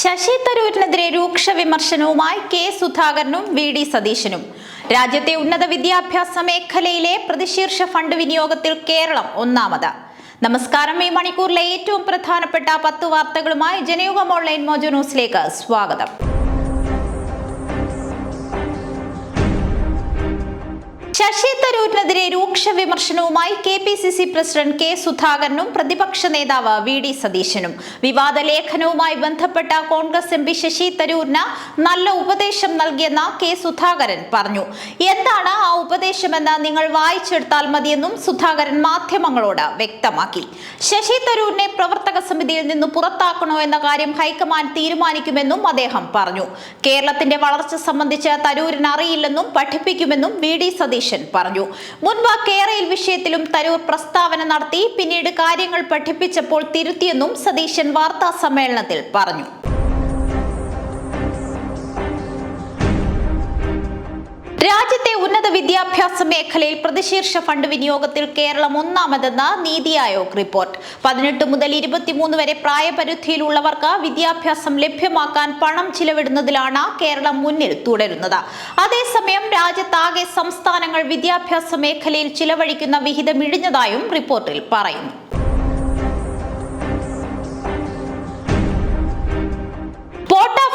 ശശി തരൂരിനെതിരെ രൂക്ഷ വിമർശനവുമായി കെ സുധാകരനും വി ഡി സതീശനും. രാജ്യത്തെ ഉന്നത വിദ്യാഭ്യാസ മേഖലയിലെ പ്രതിശീർഷ ഫണ്ട് വിനിയോഗത്തിൽ കേരളം ഒന്നാമത്. നമസ്കാരം ഈ മണിക്കൂറിലെ ഏറ്റവും പ്രധാനപ്പെട്ട പത്ത് വാർത്തകളുമായി ജനയുഗം ഓൺലൈൻ മോജോ ന്യൂസിലേക്ക് സ്വാഗതം. ശശി തരൂരിനെതിരെ രൂക്ഷ വിമർശനവുമായി K P C C president K സുധാകരനും പ്രതിപക്ഷ നേതാവ് വി ഡി സതീശനും. വിവാദ ലേഖനവുമായി ബന്ധപ്പെട്ട കോൺഗ്രസ് എം പി ശശി തരൂരിന് നല്ല ഉപദേശം നൽകിയെന്ന് കെ സുധാകരൻ പറഞ്ഞു. എന്താണ് ആ ഉപദേശമെന്ന് നിങ്ങൾ വായിച്ചെടുത്താൽ മതിയെന്നും സുധാകരൻ മാധ്യമങ്ങളോട് വ്യക്തമാക്കി. ശശി തരൂരിനെ പ്രവർത്തക സമിതിയിൽ നിന്ന് പുറത്താക്കണോ എന്ന കാര്യം ഹൈക്കമാൻഡ് തീരുമാനിക്കുമെന്നും അദ്ദേഹം പറഞ്ഞു. കേരളത്തിന്റെ വളർച്ച സംബന്ധിച്ച് തരൂരിന് അറിയില്ലെന്നും പഠിപ്പിക്കുമെന്നും വി ഡി സതീശൻ പറഞ്ഞു. മുൻപ് കേരയിൽ വിഷയത്തിലും തരൂർ പ്രസ്താവന നടത്തി പിന്നീട് കാര്യങ്ങൾ പഠിപ്പിച്ചപ്പോൾ തിരുത്തിയെന്നും സതീശൻ വാർത്താ സമ്മേളനത്തിൽ പറഞ്ഞു. രാജ്യത്തെ ഉന്നത വിദ്യാഭ്യാസ മേഖലയിൽ പ്രതിശീർഷ ഫണ്ട് വിനിയോഗത്തിൽ കേരളം ഒന്നാമതെന്ന് നീതി ആയോഗ് റിപ്പോർട്ട്. പതിനെട്ട് മുതൽ ഇരുപത്തിമൂന്ന് വരെ പ്രായപരിധിയിലുള്ളവർക്ക് വിദ്യാഭ്യാസം ലഭ്യമാക്കാൻ പണം ചിലവിടുന്നതിലാണ് കേരളം മുന്നിൽ തുടരുന്നത്. അതേസമയം രാജ്യത്താകെ സംസ്ഥാനങ്ങൾ വിദ്യാഭ്യാസ മേഖലയിൽ ചിലവഴിക്കുന്ന വിഹിതം ഇടിഞ്ഞതായും റിപ്പോർട്ടിൽ പറയുന്നു.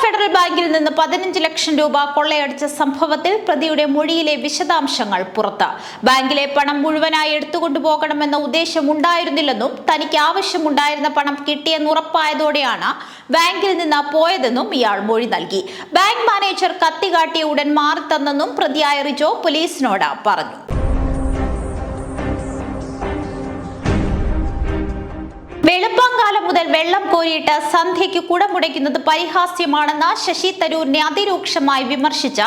ഫെഡറൽ ബാങ്കിൽ നിന്ന് പതിനഞ്ച് ലക്ഷം രൂപ കൊള്ളയടിച്ച സംഭവത്തിൽ പ്രതിയുടെ മൊഴിയിലെ വിശദാംശങ്ങൾ പുറത്ത്. ബാങ്കിലെ പണം മുഴുവനായി എടുത്തുകൊണ്ടുപോകണമെന്ന ഉദ്ദേശം ഉണ്ടായിരുന്നില്ലെന്നും തനിക്ക് ആവശ്യമുണ്ടായിരുന്ന പണം കിട്ടിയെന്ന് ഉറപ്പായതോടെയാണ് ബാങ്കിൽ നിന്ന് പോയതെന്നും ഇയാൾ മൊഴി നൽകി. ബാങ്ക് മാനേജർ കത്തി കാട്ടിയ ഉടൻ മാറി തന്നെന്നും പ്രതിയായ റിജോ പോലീസിനോട് പറഞ്ഞു. മുതൽ വെള്ളം കോരിയിട്ട് സന്ധ്യയ്ക്ക് കുടമുടയ്ക്കുന്നത് പരിഹാസ്യമാണെന്ന് ശശി തരൂരിനെ അതിരൂക്ഷമായി വിമർശിച്ച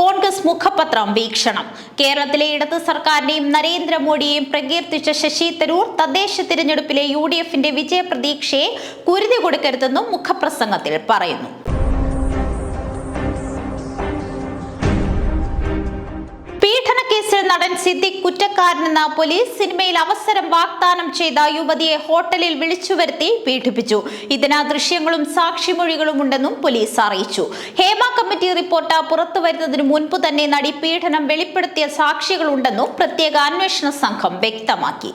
കോൺഗ്രസ് മുഖപത്രം വീക്ഷണം. കേരളത്തിലെ ഇടത് സർക്കാരിനെയും നരേന്ദ്രമോദിയെയും പ്രകീർത്തിച്ച ശശി തരൂർ തദ്ദേശ തിരഞ്ഞെടുപ്പിലെ യു ഡി എഫിന്റെ വിജയപ്രതീക്ഷയെ കുരുതി കൊടുക്കരുതെന്നും മുഖപ്രസംഗത്തിൽ പറയുന്നു. നടൻ സിദ്ദിഖ് കുറ്റക്കാരനെന്ന പോലീസ് സിനിമയിൽ അവസരം വാഗ്ദാനം ചെയ്ത യുവതിയെ ഹോട്ടലിൽ വിളിച്ചു വരുത്തി പീഡിപ്പിച്ചു. ഇതിന് ദൃശ്യങ്ങളും സാക്ഷിമൊഴികളും ഉണ്ടെന്നും പോലീസ് അറിയിച്ചു. ഹേമ കമ്മിറ്റി റിപ്പോർട്ട് പുറത്തു വരുന്നതിന് മുൻപ് തന്നെ നടി പീഡനം വെളിപ്പെടുത്തിയ സാക്ഷികളുണ്ടെന്നും പ്രത്യേക അന്വേഷണ സംഘം വ്യക്തമാക്കി.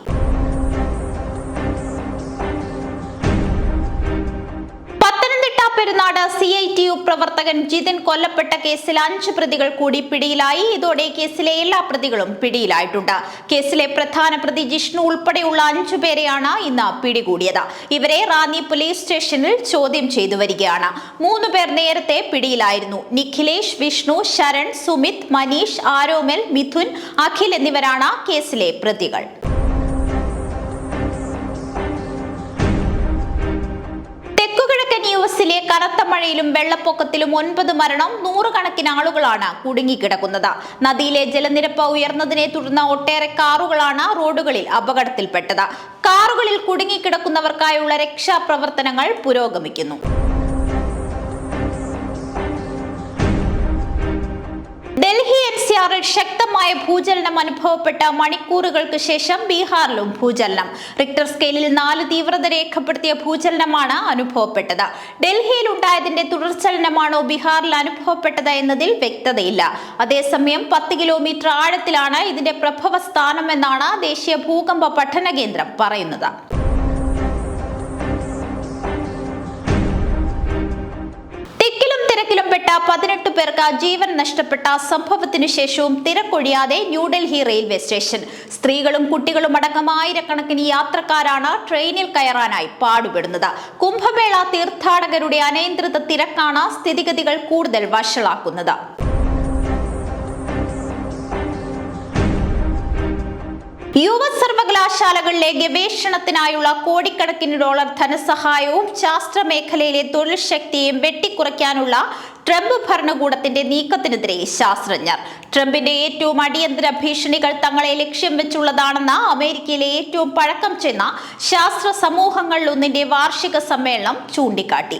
Perunad C I T U പ്രവർത്തകൻ ജിതിൻ കൊല്ലപ്പെട്ട കേസിൽ അഞ്ച് പ്രതികൾ കൂടി പിടിയിലായി. ഇതോടെ കേസിലെ എല്ലാ പ്രതികളും പിടിയിലായിട്ടുണ്ട്. കേസിലെ പ്രധാന പ്രതി ജിഷ്ണു ഉൾപ്പെടെയുള്ള അഞ്ചു പേരെയാണ് ഇന്ന് പിടികൂടിയത്. ഇവരെ റാന്നി പോലീസ് സ്റ്റേഷനിൽ ചോദ്യം ചെയ്തു വരികയാണ്. മൂന്ന് പേർ നേരത്തെ പിടിയിലായിരുന്നു. നിഖിലേഷ് വിഷ്ണു ശരൺ സുമിത് മനീഷ് ആരോമൽ മിഥുൻ അഖിൽ എന്നിവരാണ് കേസിലെ പ്രതികൾ. കനത്ത മഴയിലും വെള്ളപ്പൊക്കത്തിലും ഒൻപത് മരണം നൂറുകണക്കിന് ആളുകളാണ് കുടുങ്ങിക്കിടക്കുന്നത്. നദിയിലെ ജലനിരപ്പ് ഉയർന്നതിനെ തുടർന്ന് ഒട്ടേറെ കാറുകളാണ് റോഡുകളിൽ അപകടത്തിൽപ്പെട്ടത്. കാറുകളിൽ കുടുങ്ങിക്കിടക്കുന്നവർക്കായുള്ള രക്ഷാപ്രവർത്തനങ്ങൾ പുരോഗമിക്കുന്നു. ഡൽഹി എൻ സി ആറിൽ ശക്തമായ ഭൂചലനം അനുഭവപ്പെട്ട മണിക്കൂറുകൾക്ക് ശേഷം ബീഹാറിലും ഭൂചലനം. റിക്ടർ സ്കെയിലിൽ നാല് തീവ്രത രേഖപ്പെടുത്തിയ ഭൂചലനമാണ് അനുഭവപ്പെട്ടത്. ഡൽഹിയിൽ ഉണ്ടായതിന്റെ തുടർചലനമാണോ ബീഹാറിൽ അനുഭവപ്പെട്ടത് എന്നതിൽ വ്യക്തതയില്ല. അതേസമയം പത്ത് കിലോമീറ്റർ ആഴത്തിലാണ് ഇതിന്റെ പ്രഭവ ദേശീയ ഭൂകമ്പ പഠന കേന്ദ്രം പറയുന്നത്. പതിനെട്ട് പേർക്ക് ജീവൻ നഷ്ടപ്പെട്ട സംഭവത്തിനു ശേഷവും തിരക്കൊഴിയാതെ ന്യൂഡൽഹി റെയിൽവേ സ്റ്റേഷൻ. സ്ത്രീകളും കുട്ടികളും അടക്കം ആയിരക്കണക്കിന് യാത്രക്കാരാണ് ട്രെയിനിൽ കയറാനായി പാടുപെടുന്നത്. കുംഭമേള തീർത്ഥാടകരുടെ അനിയന്ത്രിത തിരക്കാണ് സ്ഥിതിഗതികൾ കൂടുതൽ വഷളാക്കുന്നത്. യുവ സർവകലാശാലകളിലെ ഗവേഷണത്തിനായുള്ള കോടിക്കണക്കിന് ഡോളർ ധനസഹായവും ശാസ്ത്ര മേഖലയിലെ തൊഴിൽ ശക്തിയും വെട്ടിക്കുറയ്ക്കാനുള്ള ട്രംപ് ഭരണകൂടത്തിന്റെ നീക്കത്തിനെതിരെ ശാസ്ത്രജ്ഞർ. ട്രംപിന്റെ ഏറ്റവും അടിയന്തര ഭീഷണികൾ തങ്ങളെ ലക്ഷ്യം വെച്ചുള്ളതാണെന്ന് അമേരിക്കയിലെ ഏറ്റവും പഴക്കം ചെന്ന ശാസ്ത്ര സമൂഹങ്ങളിലൊന്നിന്റെ വാർഷിക സമ്മേളനം ചൂണ്ടിക്കാട്ടി.